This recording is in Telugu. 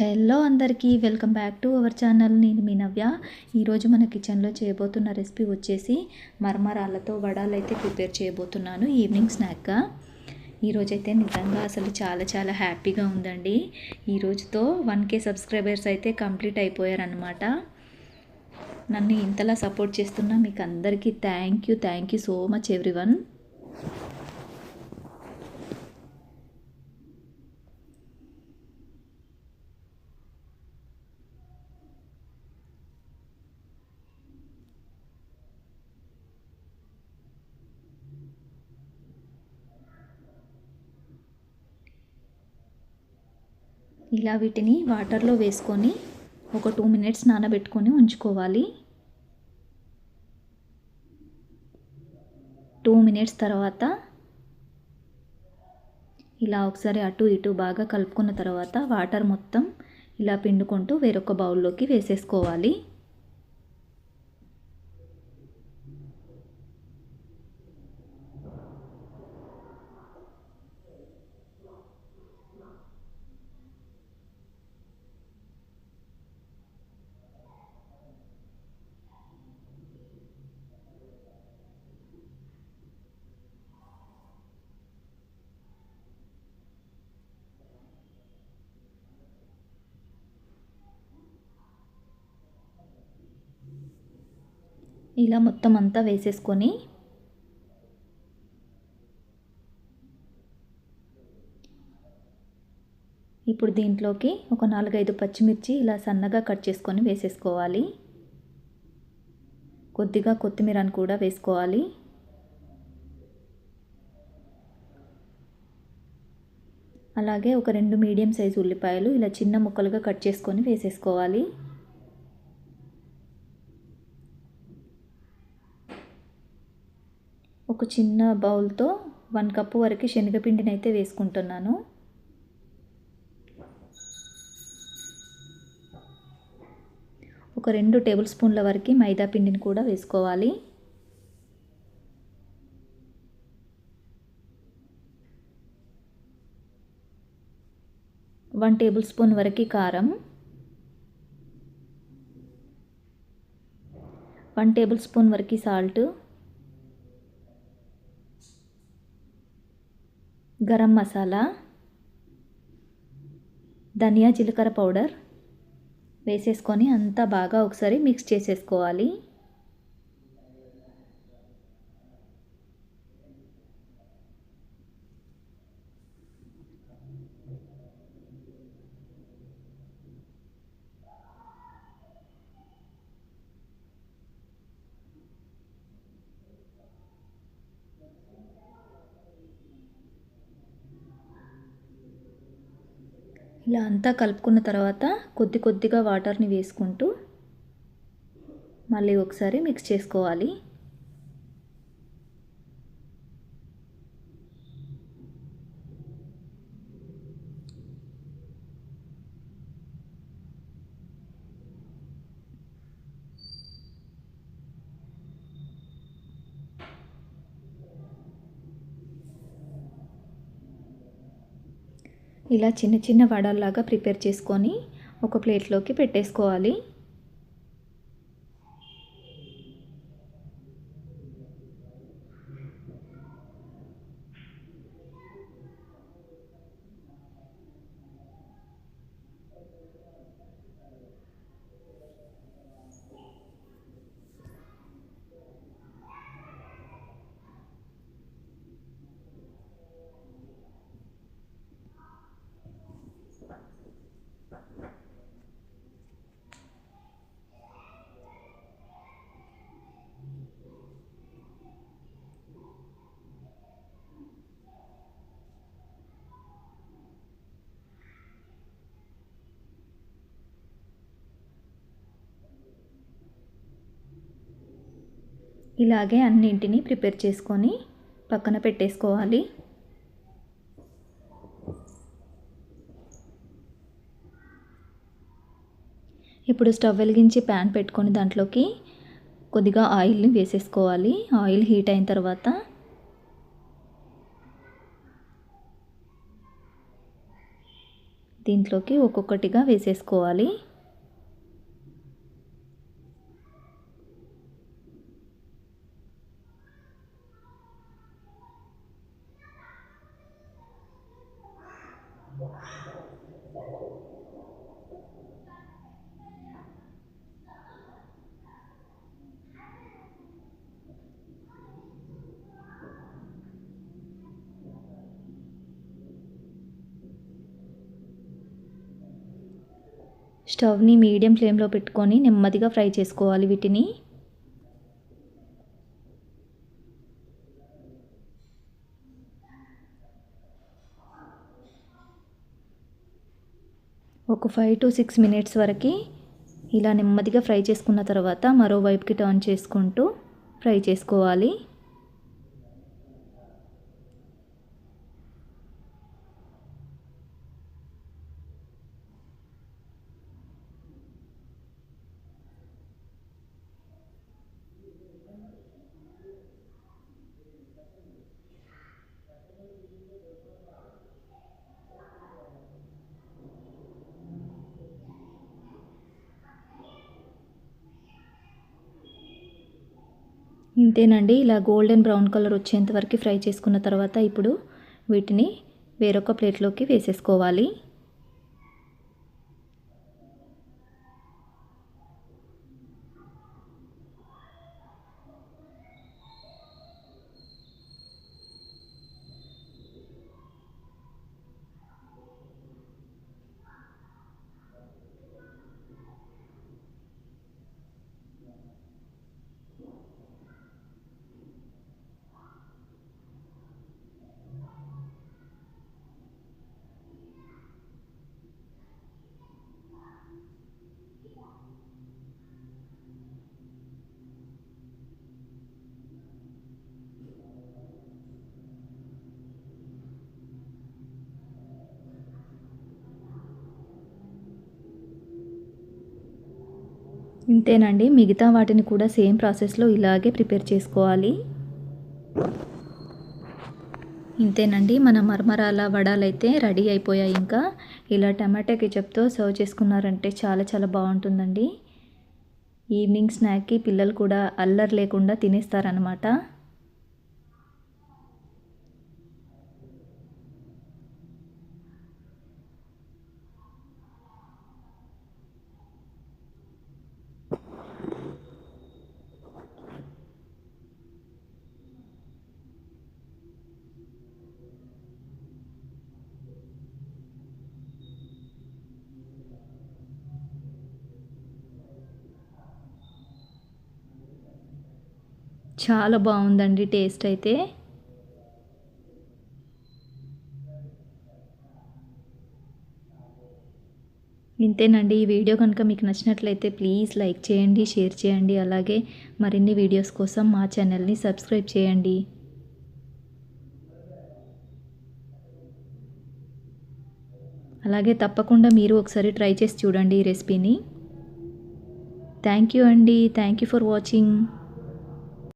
హలో అందరికీ welcome back to our channel. నేను మీ నవ్య. ఈరోజు మన కిచెన్లో చేయబోతున్న రెసిపీ వచ్చేసి మరమరాలతో వడాలు అయితే ప్రిపేర్ చేయబోతున్నాను. ఈవినింగ్ స్నాక్గా ఈరోజైతే నిజంగా అసలు చాలా చాలా హ్యాపీగా ఉందండి. ఈ రోజుతో వన్ కే సబ్స్క్రైబర్స్ అయితే కంప్లీట్ అయిపోయారనమాట నన్ను ఇంతలా సపోర్ట్ చేస్తున్న మీకు అందరికీ thank you thank you so much everyone. ఇలా వీటిని వాటర్లో వేసుకొని ఒక టూ మినిట్స్ నానబెట్టుకొని ఉంచుకోవాలి. టూ మినిట్స్ తర్వాత ఇలా ఒకసారి అటు ఇటు బాగా కలుపుకున్న తర్వాత వాటర్ మొత్తం ఇలా పిండుకుంటూ వేరొక బౌల్లోకి వేసేసుకోవాలి. ఇలా మొత్తం అంతా వేసేసుకొని ఇప్పుడు దీంట్లోకి ఒక నాలుగైదు పచ్చిమిర్చి ఇలా సన్నగా కట్ చేసుకొని వేసేసుకోవాలి. కొద్దిగా కొత్తిమీరని కూడా వేసుకోవాలి. అలాగే ఒక రెండు మీడియం సైజు ఉల్లిపాయలు ఇలా చిన్న ముక్కలుగా కట్ చేసుకొని వేసేసుకోవాలి. ఒక చిన్న బౌల్తో వన్ కప్పు వరకు శనగపిండిని అయితే వేసుకుంటున్నాను. ఒక రెండు టేబుల్ స్పూన్ల వరకు మైదా పిండిని కూడా వేసుకోవాలి. వన్ టేబుల్ స్పూన్ వరకు కారం. వన్ టేబుల్ స్పూన్ వరకు సాల్ట్. గరం మసాలా ధనియా జీలకర్ర పౌడర్ వేసేసుకొని అంతా బాగా ఒకసారి మిక్స్ చేసేసుకోవాలి. ఇలా అంతా కలుపుకున్న తర్వాత కొద్ది కొద్దిగా వాటర్ని వేసుకుంటూ మళ్ళీ ఒకసారి మిక్స్ చేసుకోవాలి. ఇలా చిన్న చిన్న వడల్లాగా ప్రిపేర్ చేసుకొని ఒక ప్లేట్లోకి పెట్టేసుకోవాలి. ఇలాగే అన్నింటినీ ప్రిపేర్ చేసుకొని పక్కన పెట్టేసుకోవాలి. ఇప్పుడు స్టవ్ వెలిగించి ప్యాన్ పెట్టుకొని దాంట్లోకి కొద్దిగా ఆయిల్ని వేసేసుకోవాలి. ఆయిల్ హీట్ అయిన తర్వాత దీంట్లోకి ఒక్కొక్కటిగా వేసేసుకోవాలి. స్టవ్ని మీడియం ఫ్లేమ్లో పెట్టుకొని నెమ్మదిగా ఫ్రై చేసుకోవాలి వీటిని. ఒక ఫైవ్ టు సిక్స్ మినిట్స్ వరకు ఇలా నెమ్మదిగా ఫ్రై చేసుకున్న తర్వాత మరోవైపుకి టర్న్ చేసుకుంటూ ఫ్రై చేసుకోవాలి. ఇంతేనండి. ఇలా గోల్డెన్ బ్రౌన్ కలర్ వచ్చేంత వరకు ఫ్రై చేసుకున్న తర్వాత ఇప్పుడు వీటిని వేరొక ప్లేట్లోకి వేసేసుకోవాలి. ఇంతేనండి. మిగతా వాటిని కూడా సేమ్ ప్రాసెస్లో ఇలాగే ప్రిపేర్ చేసుకోవాలి. ఇంతేనండి. మన మరమరాల వడాలైతే రెడీ అయిపోయాయి ఇంకా. ఇలా టమాటా కెచప్తో సర్వ్ చేసుకున్నారంటే చాలా చాలా బాగుంటుందండి. ఈవినింగ్ స్నాక్కి పిల్లలు కూడా అల్లరి లేకుండా తినేస్తారనమాట చాలా బాగుందండి టేస్ట్ అయితే. ఇంతేనండి ఈ వీడియో కనుక మీకు నచ్చినట్లయితే ప్లీజ్ లైక్ చేయండి షేర్ చేయండి అలాగే మరిన్ని వీడియోస్ కోసం మా ఛానల్ని సబ్స్క్రైబ్ చేయండి. అలాగే తప్పకుండా మీరు ఒకసారి ట్రై చేసి చూడండి ఈ రెసిపీని. థ్యాంక్ యూ అండి థ్యాంక్ యూ ఫర్ వాచింగ్.